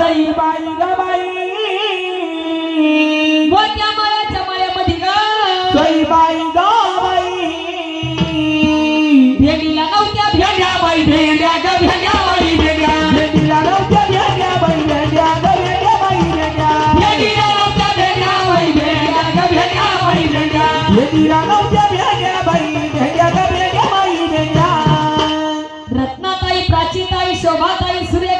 सई बाई ग बाई। मोठ्या माळ्याच्या माळ्यामध्ये ग? सई बाई ग बाई। भेंडीला नव्हत्या भेंड्या बाई भेंड्या ग भेंड्या बाई भेंड्या. भेंडीला नव्हत्या भेंड्या बाई भेंड्या ग भेंड्या बाई भेंड्या. भेंडीला नव्हत्या भेंड्या बाई भेंड्या ग भेंड्या बाई भेंड्या. भेंडीला नव्हत्या भेंड्या बाई भेंड्या ग भेंड्या बाई भेंड्या. रत्नाताई प्राचीताई शोभाताई सुरेखाताई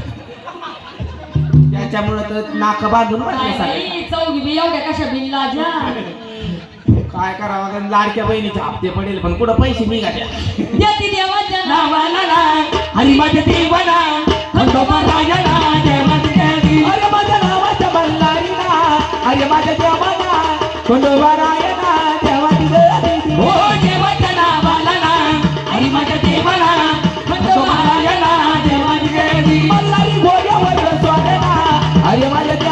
त्याच्यामुळे तर नाक बांधून काय बसले सगळे. नाही, चौघी एवढ्या कशा काय करावं आता लाडक्या बहिणीचे हप्ते पडेल पण कुठं पैसे निघाल्या यती देवाच्या. नावाला ना हरी माझ्या देवाला खंडोबा राजाला जय माझ्या देवी माझ्या नावाच्या बल्लारीला अरे माझ्या देवाला खंडोबा vaya